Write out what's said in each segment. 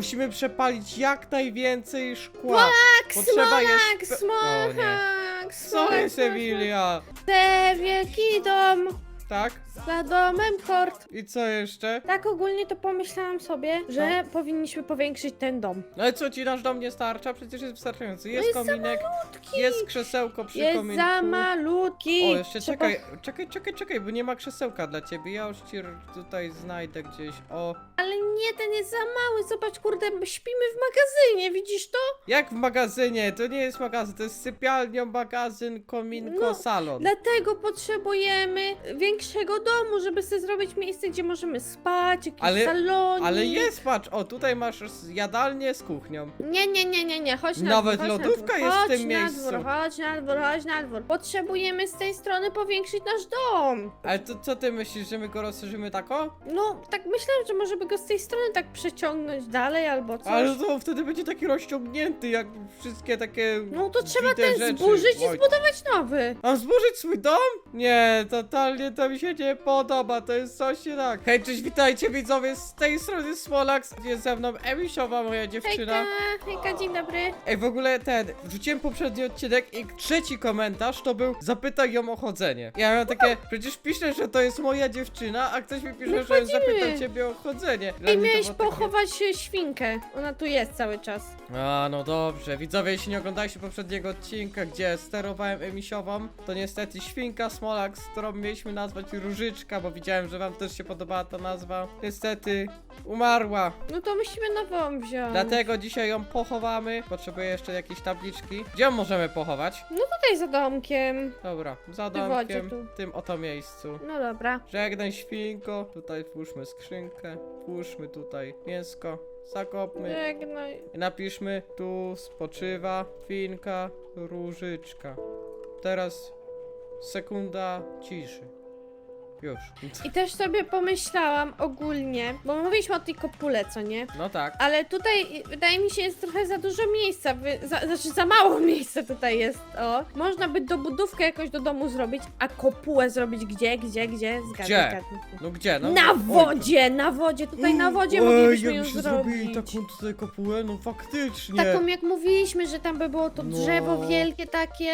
musimy przepalić jak najwięcej szkła. Tak, Potrzeba jest Smolak, Smolak, O nie. Smolak, Co jest Smolak. Emilia? Te wielki dom, Tak? Za domem kort. I co jeszcze? Tak ogólnie to pomyślałam sobie, że No. powinniśmy powiększyć ten dom. No i co ci nasz dom nie starcza? Przecież jest wystarczający. Jest, jest za kominek, malutki. jest krzesełko przy Jest kominku. za malutki. O, jeszcze Trzeba- czekaj, czekaj, czekaj, czekaj, bo nie ma krzesełka dla ciebie. Ja już ci r- tutaj znajdę gdzieś. O, Ale nie, ten jest za mały. Zobacz, kurde, śpimy w magazynie, widzisz to? jak w magazynie? To nie jest magazyn, to jest sypialnia, magazyn, kominko, No, salon. Dlatego potrzebujemy większego domu, żeby sobie zrobić miejsce, gdzie możemy spać, jakiś Ale- salonik. Ale jest, patrz, o tutaj masz jadalnię z kuchnią. Nie, nie, nie, nie, nie, chodź na Nawet dwór, chodź lodówka na dwór. jest w chodź tym na miejscu. Dwór, chodź na dwór, chodź na dwór. Potrzebujemy z tej strony powiększyć nasz dom. Ale to co ty myślisz, że my go rozszerzymy tako? No, tak myślałem, że może by go z tej strony tak przeciągnąć dalej albo coś. Ale to wtedy będzie taki rozciągnięty, jak wszystkie takie. No to trzeba bite ten rzeczy. zburzyć i Oj. zbudować nowy. Mam zburzyć swój dom? Nie, totalnie to mi się nie podoba, to jest coś nie tak. Hej, cześć, witajcie widzowie, z tej strony Smolax, jest ze mną Emisiowa, moja dziewczyna. Hejka, hejka, dzień dobry. Ej, w ogóle ten, wrzuciłem poprzedni odcinek i trzeci komentarz to był zapytaj ją o chodzenie. Ja miałem takie, przecież piszę, że to jest moja dziewczyna, a ktoś mi pisze, No że chodzimy. zapytaj ciebie o chodzenie. Dla mnie to miałeś było takie- pochować e, świnkę. Ona tu jest cały czas. A, no dobrze. Widzowie, jeśli nie oglądaliście poprzedniego odcinka, gdzie sterowałem emisiową, to niestety świnka Smolax, którą mieliśmy nazwać Różyczka, bo widziałem, że wam też się podobała ta nazwa, niestety umarła. No to musimy nową wziąć. Dlatego dzisiaj ją pochowamy. Potrzebuję jeszcze jakieś tabliczki. Gdzie ją możemy pochować? No tutaj za domkiem. Dobra, za wodzie domkiem, tu. w tym oto miejscu. No dobra. Żegnaj świnko. Tutaj włóżmy skrzynkę. Włóżmy tutaj mięsko. Zakopmy. Żegnaj. I napiszmy tu spoczywa Finka Różyczka. Teraz sekunda ciszy. Już. I też sobie pomyślałam ogólnie, bo mówiliśmy o tej kopule, co nie? No tak. Ale tutaj wydaje mi się jest trochę za dużo miejsca, wy, za, znaczy za mało miejsca tutaj jest, o. Można by dobudówkę jakoś do domu zrobić, a kopułę zrobić gdzie, gdzie, gdzie? Zgadnij, Gdzie? zgadnij. No gdzie? No, Na wodzie, na wodzie, tutaj na wodzie moglibyśmy ją jakbyśmy zrobili zrobić. taką tutaj kopułę, no faktycznie. Taką jak mówiliśmy, że tam by było to No. drzewo wielkie takie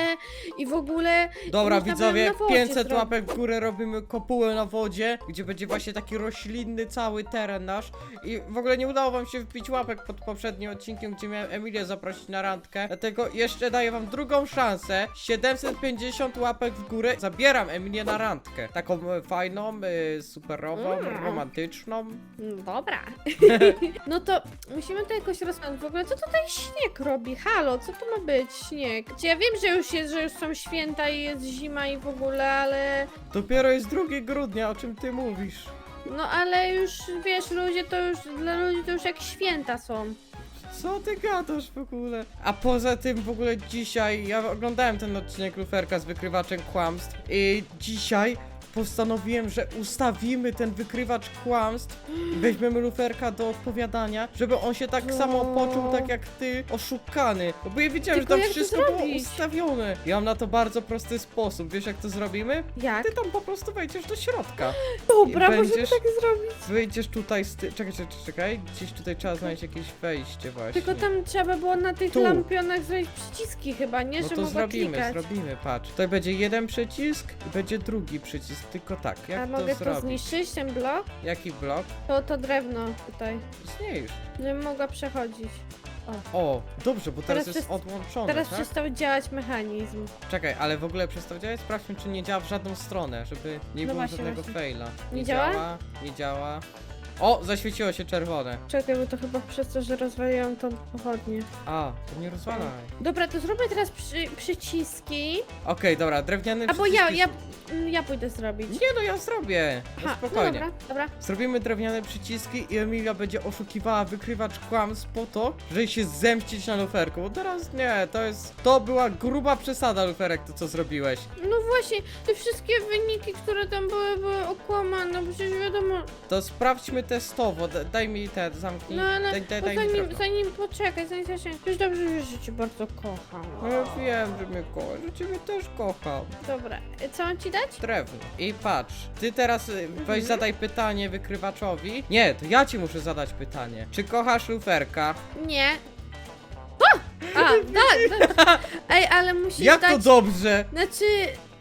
i w ogóle... Dobra, można by ją widzowie, na wodzie 500 zrobić. łapek w górę robimy kopułę na wodzie, gdzie będzie właśnie taki roślinny cały teren nasz. I w ogóle nie udało wam się wbić łapek pod poprzednim odcinkiem, gdzie miałem Emilię zaprosić na randkę. Dlatego jeszcze daję wam drugą szansę. 750 łapek w górę. Zabieram Emilię na randkę. Taką e, fajną, e, superową, Mm. romantyczną. No dobra. no to musimy to jakoś rozwiązać. W ogóle co tutaj śnieg robi? Halo, co to ma być śnieg? Ja wiem, że już jest, że już są święta i jest zima i w ogóle, ale... Dopiero jest 2 grudnia, o czym ty mówisz? No ale już, wiesz, ludzie to już, dla ludzi to już jak święta są. Co ty gadasz w ogóle? A poza tym w ogóle dzisiaj, ja oglądałem ten odcinek Luferka z wykrywaczem kłamstw i dzisiaj postanowiłem, że ustawimy ten wykrywacz kłamstw weźmiemy Luferka do odpowiadania, żeby on się tak No. samo poczuł, tak jak ty, oszukany. No bo ja wiedziałem, Tylko że tam to wszystko było zrobić? ustawione. Ja mam na to bardzo prosty sposób. Wiesz jak to zrobimy? Jak? Ty tam po prostu wejdziesz do środka. Dobra, i możemy będziesz- tak zrobić. Wyjdziesz tutaj z ty... Czekaj, czekaj, czekaj. Gdzieś tutaj trzeba znaleźć jakieś wejście właśnie. Tylko tam trzeba było na tych Tu. lampionach zrobić przyciski chyba, nie? No że to mogła zrobimy, klikać. zrobimy, patrz. Tutaj będzie jeden przycisk i będzie drugi przycisk, tylko tak, jak A to mogę to zrobić? zniszczyć, ten blok? Jaki blok? To to drewno tutaj, Zniszcz. żebym mogła przechodzić. O, dobrze, bo teraz, Teraz jest przest- odłączone, Teraz tak? przestał działać mechanizm. Czekaj, ale w ogóle przestał działać? Sprawdźmy, czy nie działa w żadną stronę, żeby nie No było właśnie, żadnego właśnie. faila. Nie działa? Nie działa. O, zaświeciło się czerwone. Czekaj, bo to chyba przez to, że rozwaliłam tą pochodnię. A, to nie rozwalaj. Dobra, to zróbmy teraz przy, przyciski. Okej, dobra, drewniany Albo ja, ja, mm, ja pójdę zrobić. Nie no, ja zrobię. No Ha, spokojnie. No dobra, dobra. Zrobimy drewniane przyciski i Emilia będzie oszukiwała wykrywacz kłamstw po to, żeby się zemścić na luferku. Bo teraz nie, to jest. To była gruba przesada, luferek, to co zrobiłeś. No właśnie, te wszystkie wyniki, które tam były, były okłamane, no przecież wiadomo. To sprawdźmy testowo, da- daj mi ten, zamknij, No, no, daj, daj, no daj mi zanim, drewno. zanim poczekaj, zanim zacznie. Już dobrze wiesz, że cię bardzo kocham. No ja wiem, że mnie kochasz, że ciebie też kocham. Dobra, e, co mam ci dać? Drewno. I patrz, ty teraz y, weź Mhm. zadaj pytanie wykrywaczowi. Nie, to ja ci muszę zadać pytanie. Czy kochasz luferka? Nie. O! A, tak, tak. Ej, ale musisz Jak to dać... dobrze? Znaczy,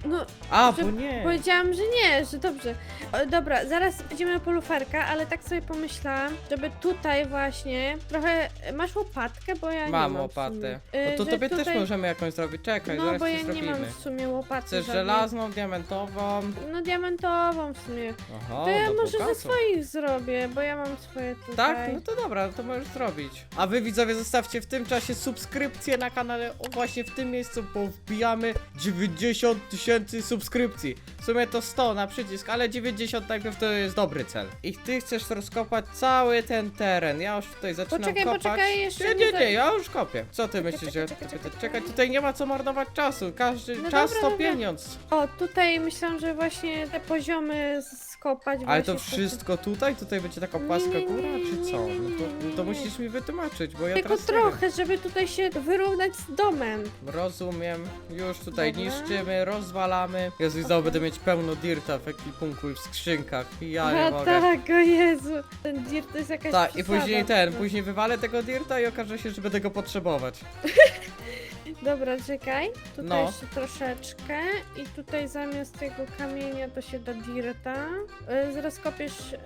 no, A, Że bo nie. powiedziałam, że nie, że dobrze. O, dobra, zaraz będziemy po luferka, ale tak sobie pomyślałam, żeby tutaj właśnie trochę... Masz łopatkę, bo ja nie Mam mam łopatę. W sumie. No Y, to że tobie tutaj... też możemy jakąś zrobić. Czekaj, No, zaraz bo ci ja nie zrobimy. mam w sumie łopaty Chcesz żadnej. żelazną, diamentową? No diamentową w sumie. Aha, To ja no może ze swoich zrobię, bo ja mam swoje tutaj. Tak? No to dobra, to możesz zrobić. A wy widzowie zostawcie w tym czasie subskrypcję na kanale, o właśnie w tym miejscu, bo wbijamy 90 tysięcy subskrypcji. W sumie to 100 na przycisk, ale 90 najpierw to jest dobry cel. I ty chcesz rozkopać cały ten teren. Ja już tutaj zaczynam Poczekaj, kopać. poczekaj, jeszcze nie, nie nie, nie, ja już kopię. Co ty myślisz, czekaj, że... czekaj, Czekaj, czekaj, czekaj, tutaj nie ma co marnować czasu. Każdy No czas dobra, to dobra. pieniądz. O, tutaj myślałam, że właśnie te poziomy skopać Ale właśnie to wszystko tutaj? Tutaj będzie taka Nie, płaska nie, góra, nie, czy nie, co? nie, No to, nie, no to nie. musisz mi wytłumaczyć, bo ja Tylko teraz nie wiem. trochę, żeby tutaj się wyrównać z domem. Rozumiem, już tutaj Dobra. niszczymy, rozwalamy. Jezu, i znowu będę mieć pełno dirta w ekwipunku i w skrzynkach. I ja nie A mogę. tak, o Jezu. Ten dirt to jest jakaś Tak, i przesada. później ten, później wywalę tego dirta i okaże się, że będę go potrzebować. Dobra, czekaj. Tutaj No. jeszcze troszeczkę. I tutaj zamiast tego kamienia to się da dirta. Y, zaraz kopiesz y,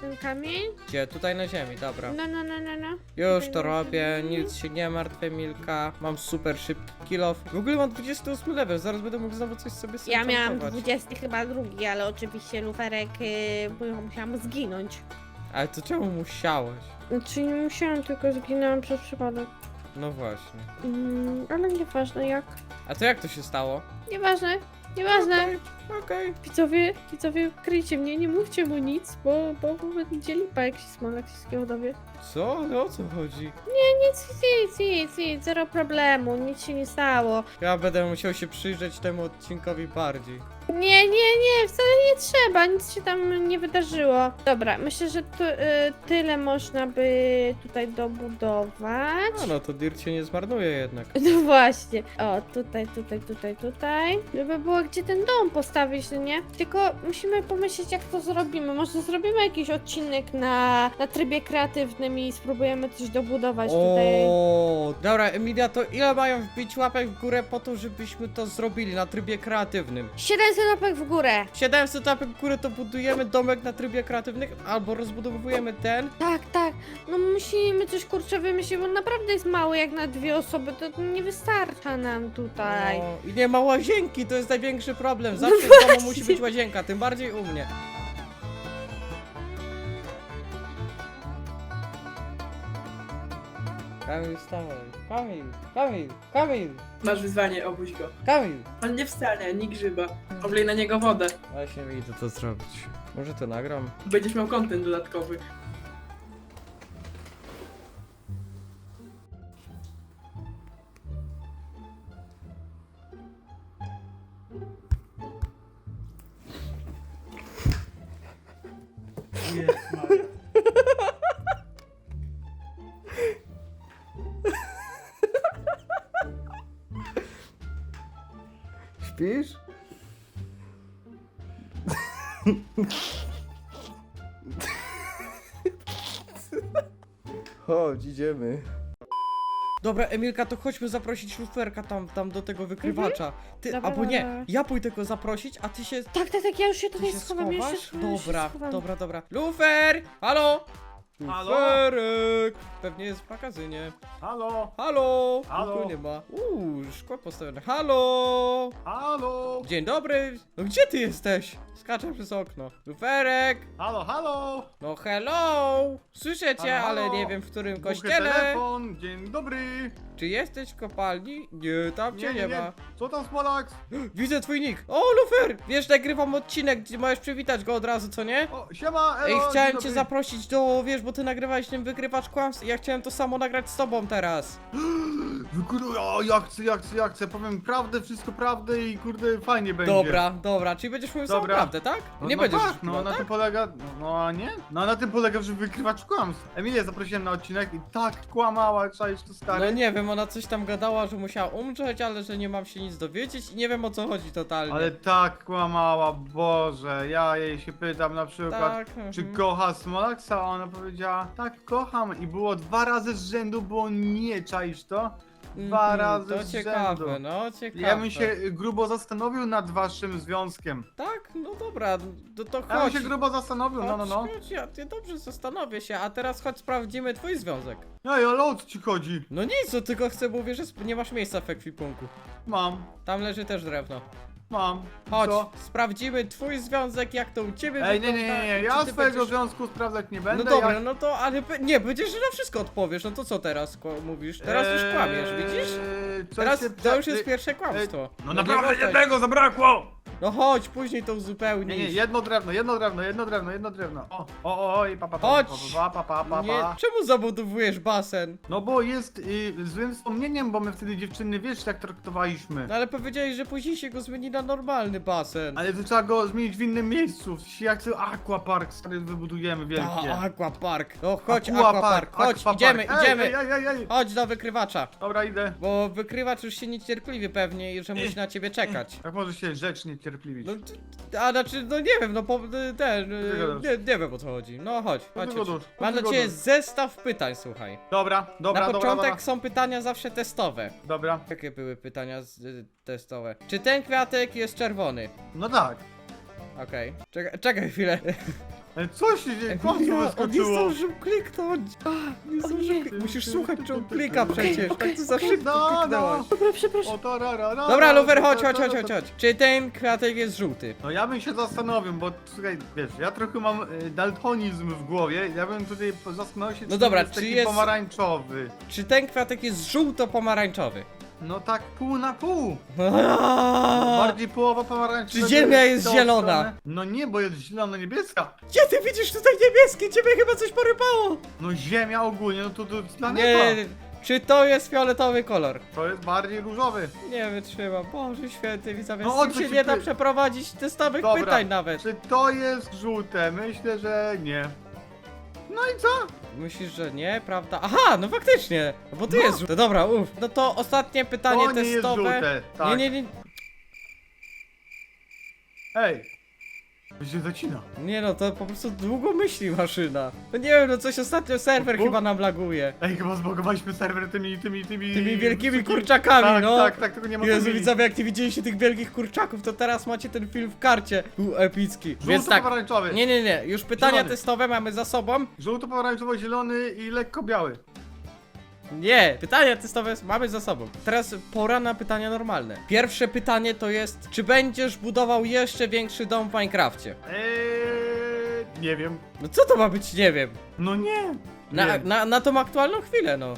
ten kamień. Gdzie? Tutaj na ziemi, dobra. No, no, no, no, no. Już to robię, nic się nie martw, Milka. Mam super szybki kill off. W ogóle mam 28 level, zaraz będę mógł znowu coś sobie Ja miałam zenchantować. 20 chyba drugi, ale oczywiście luferek y, bo musiałam zginąć. Ale to czemu musiałeś? Znaczy nie musiałam, tylko zginęłam przez przypadek. No właśnie. Mm, ale nieważne jak. A to jak to się stało? Nieważne, nieważne. Okej, okej. Widzowie, widzowie, kryjcie mnie, nie mówcie mu nic, bo, bo, bo będzie lipa, jak się smolak wszystkiego dowie. Co? No o co chodzi? Nic, nic, nic, nic, zero problemu, nic się nie stało. Ja będę musiał się przyjrzeć temu odcinkowi bardziej. Nie, nie, nie, wcale nie trzeba, nic się tam nie wydarzyło. Dobra, myślę, że tu, y, tyle można by tutaj dobudować. A no to Dirt się nie zmarnuje jednak. No właśnie. O, tutaj, tutaj, tutaj, tutaj. Żeby było gdzie ten dom postawić, no nie? Tylko musimy pomyśleć, jak to zrobimy. Może zrobimy jakiś odcinek na, na trybie kreatywnym i spróbujemy coś dobudować tutaj. O, dobra, Emilia, to ile mają wbić łapek w górę po to, żebyśmy to zrobili na trybie kreatywnym? 700 łapek w górę. 700 łapek w górę to budujemy domek na trybie kreatywnym, albo rozbudowujemy ten. Tak, tak. No musimy coś kurczę wymyślić, bo naprawdę jest mały jak na dwie osoby. To nie wystarcza nam tutaj. No, I nie ma łazienki, to jest największy problem. Zawsze w domu musi być łazienka, tym bardziej u mnie. Kamil, wstawaj. Kamil, Kamil, Kamil, Masz wyzwanie, obuź go. Kamil. On nie wstanie, ani grzyba. Oblej na niego wodę. Właśnie mi idę to zrobić. Może to nagram? Będziesz miał kontent dodatkowy. Śpisz? Chodź, idziemy. Dobra, Emilka, to chodźmy zaprosić luferka tam, tam do tego wykrywacza. Ty, Dobra, albo nie, dobra. ja pójdę go zaprosić, a ty się, Tak, tak, tak, ja już się tutaj się schowam, ja się schowasz? schowam, się Dobra, schowam. dobra, dobra. Lufer! Halo! Halo? Luferek! Pewnie jest w magazynie. Halo, Halo! Halo? Nikogo nie ma. Uuu, szkło postawione. Halo! halo, Dzień dobry! No gdzie ty jesteś? Skaczę przez okno. Luferek! halo, halo! No hello! Słyszę cię, Halo, ale halo. nie wiem w którym Buchy kościele. telefon, dzień dobry! Czy jesteś w kopalni? Nie, tam cię nie, ma. Co tam Smolak? Widzę twój nick. O, Lufer! Wiesz, nagrywam odcinek, gdzie możesz przywitać go od razu, co nie? O, siema, elo, Ej, dzień chciałem dobry. cię zaprosić do, wiesz, bo ty nagrywałeś tym wykrywacz kłamstw i ja chciałem to samo nagrać z tobą teraz. Kurde, o, ja chcę, ja chcę, ja chcę. Powiem prawdę, wszystko prawdę i kurde, fajnie będzie. Dobra, dobra, czyli będziesz mówił samą Dobra. prawdę, tak? No, Nie no będziesz tak, no na tak? tym polega, no, no a nie? No na tym polega, że wykrywacz kłamstw. Emilię zaprosiłem na odcinek i tak kłamała, czaisz to stary. No nie wiem, ona coś tam gadała, że musiała umrzeć, ale że nie mam się nic dowiedzieć i nie wiem o co chodzi totalnie. Ale tak kłamała, Boże, ja jej się pytam na przykład, tak, czy mhm. kocha Smolaxa, a ona powiedziała, tak kocham i było dwa razy z rzędu, było nie, czaisz to? Dwa Mhm, razy To z ciekawe, rzędu. no ciekawe. Ja bym się y, grubo zastanowił nad waszym związkiem. Tak, no dobra, to, to Ja bym chodź. się grubo zastanowił, no no no. Chodź, chodź, ja, ja dobrze zastanowię się, a teraz chodź sprawdzimy twój związek. Ej, ale o co ci chodzi? No nic, to tylko chcę mówię, że sp- nie masz miejsca w ekwipunku. Mam, Tam leży też drewno. Mam. Chodź, Co? sprawdzimy twój związek, jak to u ciebie Ej, nie, nie, nie, nie, Czy ja ty swojego będziesz- związku sprawdzać nie będę. No dobra, ja... no to, ale pe- nie, będziesz na wszystko odpowiesz, no to co teraz mówisz? Teraz już kłamiesz, widzisz? Eee, coś Teraz się to już jest pierwsze kłamstwo. No nie naprawdę wracaj. jednego zabrakło! No chodź, później to uzupełnisz. Nie, nie, jedno drewno, jedno drewno, jedno drewno, jedno drewno. O, o, o, oj, pa, pa, pa, Chodź! pa, pa, pa, pa, Nie, pa. czemu zabudowujesz basen? No bo jest y, złym wspomnieniem, bo my wtedy dziewczyny, wiesz, jak traktowaliśmy. No ale powiedziałeś, że później się go zmieni na normalny basen. Ale to trzeba go zmienić w innym miejscu. Jak sobie aquapark stary wybudujemy wielkie. A, aquapark. No chodź, Aquapark, aquapark, chodź, aquapark. idziemy, Ej, idziemy. Ej, ej, ej. Chodź do wykrywacza. Dobra, idę. Bo wykrywacz już się niecierpliwi pewnie i że musi na ciebie czekać. Jak może się rzecz niecierpliwić? No, t- a znaczy, no nie wiem, no po, ten, y, ty gadasz? nie, nie wiem o co chodzi. No chodź, ty chodź. Co Mam ty dla ciebie gadasz? zestaw pytań, słuchaj. Dobra, dobra, na dobra, początek dobra. są pytania zawsze testowe. Dobra. Jakie były pytania z, y, testowe? Czy ten kwiatek jest czerwony? No tak. Okej. Czekaj, czekaj chwilę. Ale co się dzieje? Po co on nie wyskoczyło? zdążył kliknąć. Nie zdążył Musisz słuchać, czy on klika przecież. Tak to za szybko No, no. kliknęłaś. Dobra, przepraszam. O, to, ra, ra, ra, Dobra, ra, Lufer, chodź, chodź, chodź, chodź, chodź. Czy ten kwiatek jest żółty? No ja bym się zastanowił, bo słuchaj, wiesz, ja trochę mam y, daltonizm w głowie, ja bym tutaj po- zastanowił się, No czy dobra, jest czy taki jest- pomarańczowy. Czy ten kwiatek jest żółto-pomarańczowy? No tak pół na pół. Bardziej połowa pomarańczowa. Czy ziemia jest zielona? No nie, bo jest zielono-niebieska. Gdzie ty widzisz tutaj niebieskie? Ciebie chyba coś porypało! No ziemia ogólnie, no to to jest planeta. Nie, czy to jest fioletowy kolor? To jest bardziej różowy. Nie wytrzymam, Boże święty, widzowie, No, z o tym co się ci nie da py- przeprowadzić testowych Dobra. pytań nawet. Czy to jest żółte? Myślę, że nie. No i co? Myślisz, że nie, prawda? Aha, no faktycznie, no bo tu No. jest żółte, dobra, uff. No to ostatnie pytanie to nie jest testowe. żółte. Tak. Nie, nie, nie, Ej. To się zacina. nie no, to po prostu długo myśli maszyna. No nie wiem, no coś ostatnio serwer Bu- chyba nam laguje. Ej, chyba zbogowaliśmy serwer tymi, tymi, tymi... Tymi wielkimi wysokimi- kurczakami, tak, no. Tak, tak, tego nie ma Jezu, familii. widzowie, jak nie widzieliście tych wielkich kurczaków, to teraz macie ten film w karcie. Był epicki. Więc tak, Żółto-pomarańczowy. nie, nie, nie, już pytania Zielony. testowe mamy za sobą. Żółto-pomarańczowo-zielony i lekko biały. Nie, pytania testowe mamy za sobą. Teraz pora na pytania normalne. Pierwsze pytanie to jest, czy będziesz budował jeszcze większy dom w Minecrafcie? Eee, nie wiem. No co to ma być, nie wiem. No nie. Na, nie. na, na tą aktualną chwilę, no.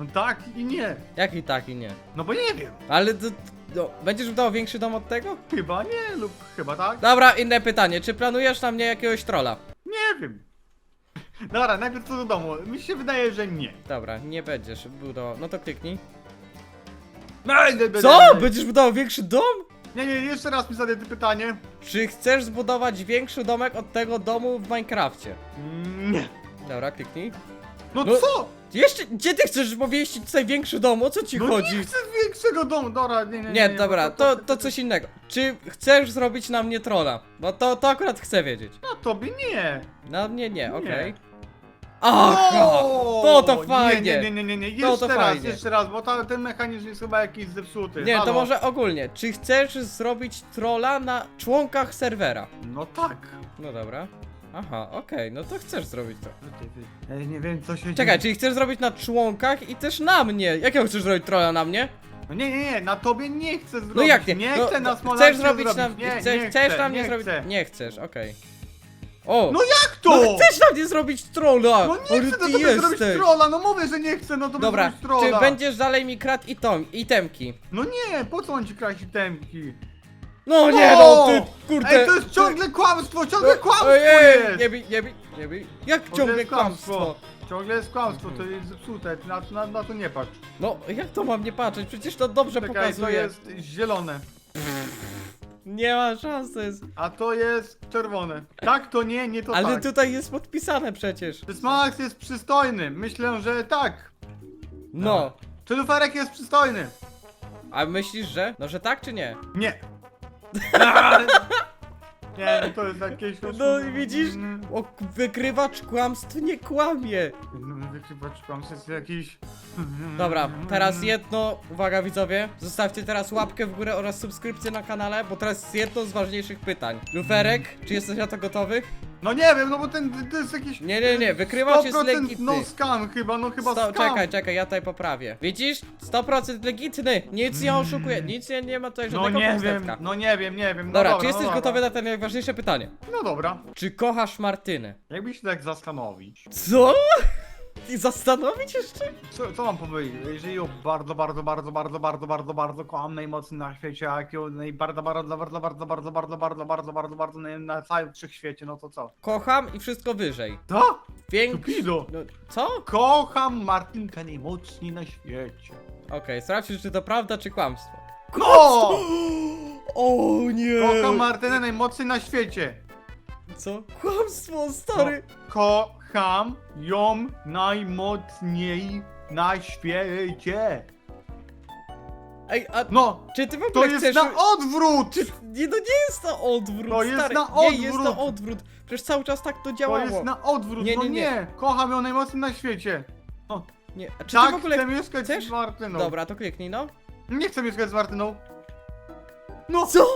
No tak i nie. Jak i tak i nie. No bo nie wiem. Ale to, no, będziesz budował większy dom od tego? Chyba nie lub chyba tak. Dobra, inne pytanie. Czy planujesz na mnie jakiegoś trolla? Nie wiem. Dobra, najpierw co do domu. Mi się wydaje, że nie. Dobra, nie będziesz budował. No to kliknij. Ej, be- be- Co? Będziesz budował większy dom? Nie, nie, jeszcze raz mi zadaj to pytanie. Czy chcesz zbudować większy domek od tego domu w Minecrafcie? Nie. Dobra, kliknij. No, No- co? Jeszcze, gdzie ty chcesz pomieścić tutaj większy dom? O co ci No chodzi? nie chcę większego domu. Dobra, nie, nie, nie. Nie, dobra, to, to coś innego. Czy chcesz zrobić na mnie trolla? Bo to, to akurat chcę wiedzieć. No tobie nie. Na mnie nie, okej. Aha! O! to to fajnie. Nie, nie, nie, nie, nie. To Jeszcze to raz, fajnie. jeszcze raz, bo ta, ten mechanizm jest chyba jakiś zepsuty. Nie, to Halo? może ogólnie. Czy chcesz zrobić trolla na członkach serwera? No tak. No dobra. Aha, okej, no to chcesz zrobić to. Nie wiem co się Czekaj, dzieje. czyli chcesz zrobić na członkach i też na mnie? Jakiego chcesz zrobić trolla na mnie? No nie, nie, nie, na tobie nie chcę zrobić. No jak nie? Nie no, chcę na no, Smolaxie Chcesz zrobić na Nie, chcesz, nie chcesz chcę, na mnie nie zrobić. Chcę. Nie chcesz, okej. O! No jak to? No chcesz na mnie zrobić trolla! No nie chcę na tobie zrobić trolla, no mówię, że nie chcę, no to Dobra, zrobić trolla. czy będziesz dalej mi kradł i tom, itemki? No nie, po co on ci kraść temki? No nie no, ty kurde. Ej, to jest ciągle kłamstwo, ciągle kłamstwo Ej, ej, jest! Nie bij, nie bij, nie bij. Jak Ciągle ciągle jest kłamstwo? Ciągle jest kłamstwo, to jest zepsute, na, na, na to nie patrz. No, jak to mam nie patrzeć? Przecież to dobrze Czekaj, pokazuje. to jest zielone, Nie ma szans, to jest... a to jest czerwone. Tak, to nie, nie to Ale tak. tutaj jest podpisane przecież. Czy Smax jest przystojny? Myślę, że tak. No. Czy luferek jest przystojny? A myślisz, że? No, że tak czy nie? Nie. nie, no to jest jakieś... No i widzisz? O, wykrywacz kłamstw nie kłamie. Wykrywacz kłamstw jest jakiś... Dobra, teraz jedno, uwaga widzowie, zostawcie teraz łapkę w górę oraz subskrypcję na kanale, bo teraz jest jedno z ważniejszych pytań. Luferek, czy jesteś na to gotowy? No nie wiem, no bo ten, to jest jakiś... Nie, nie, nie, wykrywacz jest 100% legitny. no scam chyba, no chyba Sto, scam. czekaj, czekaj, ja tutaj poprawię. Widzisz? 100% legitny, nic nie oszukuje, nic nie, nie ma tutaj No żadnego nie wiem, no nie wiem, nie wiem. No Dobra, dobra, czy jesteś no gotowy na to najważniejsze pytanie? No dobra. Czy kochasz Martynę? Jakbyś się tak zastanowić. Co? I zastanowić jeszcze? Co, co mam powiedzieć? Jeżeli ją bardzo, bardzo, bardzo, bardzo, bardzo, bardzo, bardzo kocham najmocniej na świecie, a jak ją naj- bardzo, bardzo, bardzo, bardzo, bardzo, bardzo, bardzo, bardzo, bardzo, bardzo na- na całym wszechświecie, no to co? Kocham i wszystko wyżej. Co? Większy... Stupido! No, co? Kocham Martynkę najmocniej na świecie. Okej, sprawdźmy, czy to prawda, czy kłamstwo. Ko! O nie! Kocham Martynę najmocniej na świecie. Co? Kłamstwo, stary! Kocham ją najmocniej na świecie. Ej, a No, czy ty w to ogóle jest chcesz... na odwrót! Czy... Nie, no nie jest na odwrót, To jest stary. na Nie, jest odwrót. na odwrót. Przecież cały czas tak to To działało. jest na odwrót, Nie, no nie, nie, nie. Kocham ją najmocniej na świecie. Nie, a czy ty tak, w ogóle... chcę mieszkać chcesz? z Martyną. Dobra, to kliknij, no. Nie chcę mieszkać z Martyną. No. Co?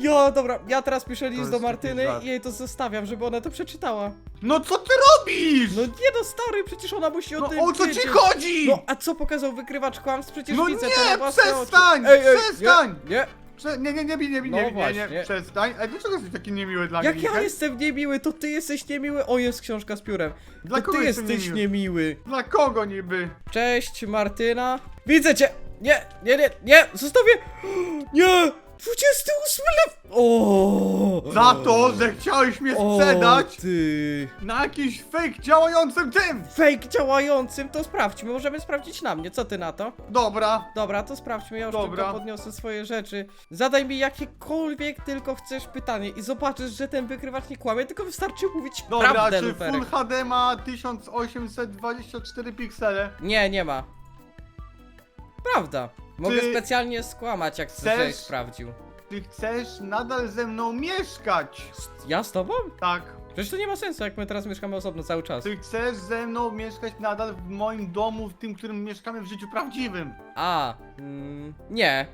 Ja, dobra, ja teraz piszę list jest do taki Martyny żart. i jej to zostawiam, żeby ona to przeczytała. No co ty robisz? No nie no, stary, przecież ona musi o No tym o co wiedzieć. ci chodzi? No, a co pokazał wykrywacz kłamstw? Przecież No widzę nie, to na własne przestań, oczy. Ej, ej, przestań. Nie, nie. Prze nie, nie, nie, nie, nie, No nie, nie, nie, właśnie. nie, przestań. Ej, dlaczego jesteś taki niemiły dla Jak mnie? ja Mikołaj? jestem niemiły, to ty jesteś niemiły. O, jest książka z piórem. Dla to kogo ty jestem jesteś niemiły? niemiły. Dla kogo niby? Cześć, Martyna. Widzę cię! Nie, nie, nie, nie, zostawię! Nie! 28 lew... O! Za to, że chciałeś mnie O, sprzedać ty... na jakiś fake działającym tym! Fake działającym, to sprawdźmy, możemy sprawdzić na mnie, co ty na to? Dobra, Dobra, to sprawdźmy, ja już Dobra. tylko podniosę swoje rzeczy. Zadaj mi jakiekolwiek tylko chcesz pytanie i zobaczysz, że ten wykrywacz nie kłamie, tylko wystarczy mówić dobra, prawdę, czy Luferek. Full HD ma 1824 piksele? Nie, nie ma. Prawda. Mogę Ty specjalnie skłamać, jak chcesz, sprawdził. Ty chcesz nadal ze mną mieszkać? Ja z tobą? Tak. Przecież to nie ma sensu, jak my teraz mieszkamy osobno cały czas. Ty chcesz ze mną mieszkać nadal w moim domu, w tym, którym mieszkamy w życiu prawdziwym. A, mm, nie.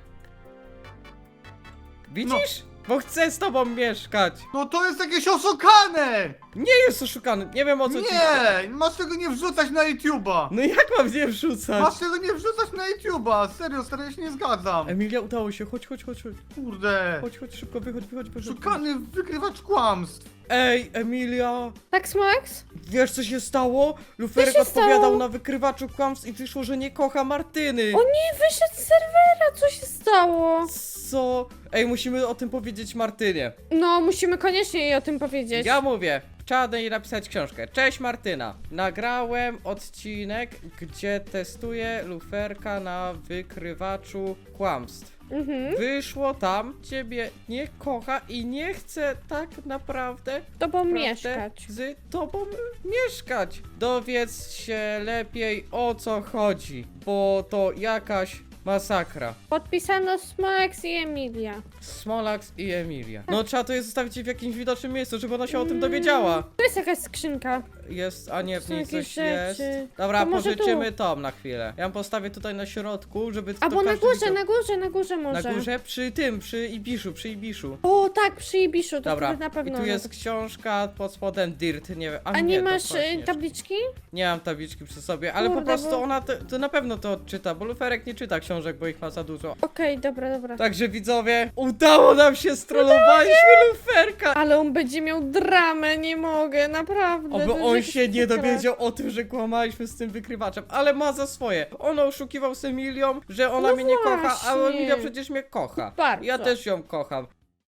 Widzisz? Bo chcę z tobą mieszkać. No to jest jakieś oszukane! Nie jest oszukany, nie wiem o co ci... Nie! Masz tego nie wrzucać na YouTube'a! No jak mam nie wrzucać? Masz tego nie wrzucać na YouTube'a! Serio, stary, ja się nie zgadzam! Emilia, udało się, chodź, chodź, chodź, chodź. Kurde! Chodź, chodź, szybko, wychodź, wychodź, wychodź. Szukany wykrywacz kłamstw! Ej, Emilia, Tak, Smax? wiesz co się stało? Luferek się odpowiadał stało? na wykrywaczu kłamstw i wyszło, że nie kocha Martyny. O nie, wyszedł z serwera, co się stało? Co? Ej, musimy o tym powiedzieć Martynie. No, musimy koniecznie jej o tym powiedzieć. Ja mówię, trzeba do niej napisać książkę. Cześć Martyna. Nagrałem odcinek, gdzie testuję luferka na wykrywaczu kłamstw. Mhm, Wyszło tam, ciebie nie kocha i nie chce tak naprawdę tobą prawdę, mieszkać. z tobą mieszkać. Dowiedz się lepiej o co chodzi, bo to jakaś masakra. Podpisano Smax i Emilia. Smolax i Emilia. No trzeba to jest zostawić w jakimś widocznym miejscu, żeby ona się o tym dowiedziała. Tu jest jakaś skrzynka. Jest, a nie, w niej jakieś coś jest. rzeczy. Dobra, To może pożyczymy tom na chwilę. Ja ją postawię tutaj na środku, żeby to Albo na każdy górze, widział. na górze, na górze Na może. górze przy tym, przy Ibiszu, przy Ibiszu. O, tak, przy Ibiszu, to Dobra, wtedy na pewno. i tu jest książka pod spodem Dirt, nie wiem. A, A nie to masz właśnie y, tabliczki? Nie mam tabliczki przy sobie, ale po Kurde, prostu bo- ona to, to na pewno to odczyta, bo Luferek nie czyta książek, bo ich ma za dużo. Okej, dobra, dobra. Także widzowie, udało nam się, strollowaliśmy Luferka! Ale on będzie miał dramę, nie mogę, naprawdę. To on on się nie dowiedział o tym, że kłamaliśmy z tym wykrywaczem, ale ma za swoje. On oszukiwał z Emilią, że ona No mnie nie kocha, a właśnie. Emilia przecież mnie kocha. Bardzo. Ja też ją kocham.